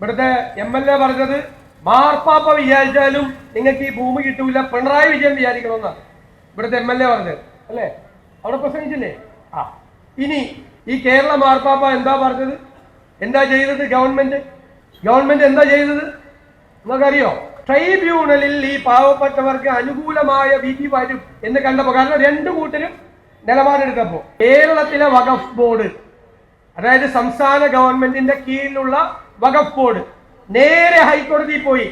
ഇവിടുത്തെ M L A പറഞ്ഞത് മാർപ്പാപ്പ വിചാരിച്ചാലും നിങ്ങൾക്ക് ഈ ഭൂമി കിട്ടൂല പിണറായി വിജയൻ വിചാരിക്കണമെന്നാണ്. ഇവിടുത്തെ എം എൽ എ പറഞ്ഞത് അല്ലേ? അവിടെ പ്രസംഗിച്ചില്ലേ? ആ. ഇനി ഈ കേരള മാർപ്പാപ്പ എന്താ പറഞ്ഞത്? എന്താ ചെയ്തത് ഗവൺമെന്റ് ഗവൺമെന്റ് എന്താ ചെയ്തത്? നിങ്ങൾക്കറിയോ? ട്രൈബ്യൂണലിൽ ഈ പാവപ്പെട്ടവർക്ക് അനുകൂലമായ വിധി വരും എന്ന് കണ്ടപ്പോ കാരണം രണ്ടു കൂട്ടരും നിലപാടെടുത്തപ്പോ കേരളത്തിലെ വഖഫ് ബോർഡ് അതായത് സംസ്ഥാന ഗവൺമെന്റിന്റെ കീഴിലുള്ള വഖഫ് ബോർഡ് നേരെ ഹൈക്കോടതിയിൽ പോയി.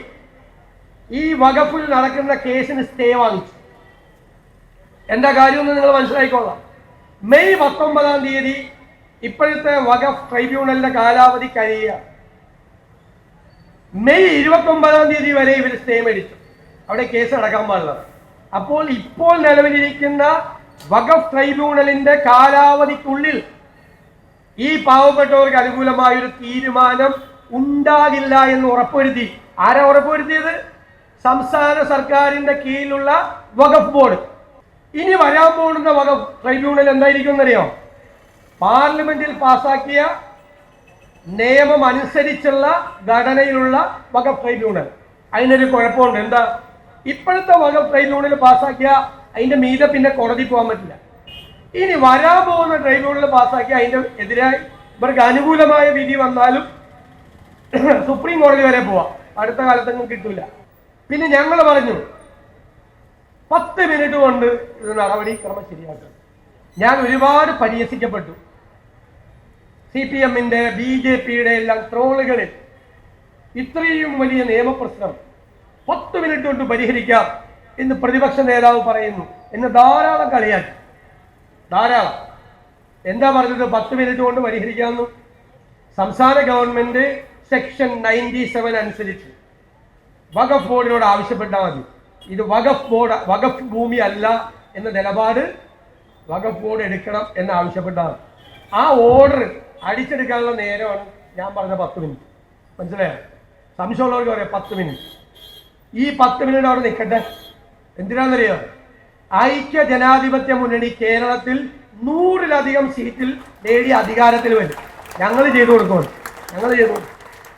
ഈ വഖഫിൽ നടക്കുന്ന കേസിന് സ്റ്റേ വാങ്ങിച്ചു. എന്താ കാര്യമെന്ന് നിങ്ങൾ മനസ്സിലായിക്കോളാം. മെയ് പത്തൊമ്പതാം തീയതി ഇപ്പോഴത്തെ വകഫ് ട്രൈബ്യൂണലിന്റെ കാലാവധി കഴിയുക മെയ് ഇരുപത്തി ഒമ്പതാം തീയതി വരെ ഇവർ സ്റ്റേ മേടിച്ചു. അവിടെ കേസ് നടക്കാൻ പാടില്ല. അപ്പോൾ ഇപ്പോൾ നിലവിലിരിക്കുന്ന വകഫ് ട്രൈബ്യൂണലിന്റെ കാലാവധിക്കുള്ളിൽ ഈ പാവപ്പെട്ടവർക്ക് അനുകൂലമായ ഒരു തീരുമാനം ഉണ്ടാകില്ല എന്ന് ഉറപ്പുവരുത്തി. ആരാ ഉറപ്പുവരുത്തിയത്? സംസ്ഥാന സർക്കാരിന്റെ കീഴിലുള്ള വഖഫ് ബോർഡ്. ഇനി വരാൻ പോകുന്ന വഖഫ് ട്രൈബ്യൂണൽ എന്തായിരിക്കും എന്നറിയോ? പാർലമെന്റിൽ പാസാക്കിയ നിയമം അനുസരിച്ചുള്ള ഘടനയിലുള്ള വഖഫ് ട്രൈബ്യൂണൽ. അതിനൊരു കുഴപ്പമുണ്ട്. എന്താ? ഇപ്പോഴത്തെ വഖഫ് ട്രൈബ്യൂണൽ പാസാക്കിയ അതിന്റെ മീതെ പിന്നെ കോടതി പോകാൻ പറ്റില്ല. ഇനി വരാൻ പോകുന്ന ട്രൈബ്യൂണൽ പാസ്സാക്കി അതിന്റെ എതിരായി ഇവർക്ക് അനുകൂലമായ വിധി വന്നാലും സുപ്രീം കോടതി വരെ പോവാം. അടുത്ത കാലത്തൊന്നും കിട്ടൂല. പിന്നെ ഞങ്ങൾ പറഞ്ഞു പത്ത് മിനിറ്റ് കൊണ്ട് ഇത് നടപടിക്രമം ശരിയാക്കണം ഞാൻ ഒരുപാട് പരിഹസിക്കപ്പെട്ടു. സി പി എമ്മിന്റെ ബി ജെ പിയുടെ എല്ലാം ട്രോളുകളിൽ ഇത്രയും വലിയ നിയമപ്രശ്നം പത്ത് മിനിറ്റ് കൊണ്ട് പരിഹരിക്കാം എന്ന് പ്രതിപക്ഷ നേതാവ് പറയുന്നു. എന്ന് ധാരാളം കളിയാക്കി. ധാരാളം. എന്താ പറഞ്ഞത്? പത്ത് മിനിറ്റ് കൊണ്ട് പരിഹരിക്കാമെന്നു. സംസ്ഥാന ഗവൺമെന്റ് സെക്ഷൻ നയന്റി സെവൻ അനുസരിച്ച് വഖഫ് ബോർഡിനോട് ആവശ്യപ്പെട്ടാൽ മതി. ഇത് വഖഫ് ബോർഡ് വഖഫ് ഭൂമി അല്ല എന്ന നിലപാട് വഖഫ് ബോർഡ് എടുക്കണം എന്ന് ആവശ്യപ്പെട്ടാൽ ആ ഓർഡർ അടിച്ചെടുക്കാനുള്ള നേരമാണ് ഞാൻ പറഞ്ഞ പത്ത് മിനിറ്റ് മനസ്സിലായോ? സംശയമുള്ളവർക്ക് പറയാം പത്ത് മിനിറ്റ് ഈ പത്ത് മിനിറ്റ് അവിടെ നിൽക്കട്ടെ. എന്തിനാണെന്നറിയോ? ഐക്യ ജനാധിപത്യ മുന്നണി കേരളത്തിൽ നൂറിലധികം സീറ്റിൽ നേടിയ അധികാരത്തിൽ വരും. ഞങ്ങൾ ചെയ്തു കൊടുക്കണം ഞങ്ങൾ ചെയ്തു കൊടുക്കും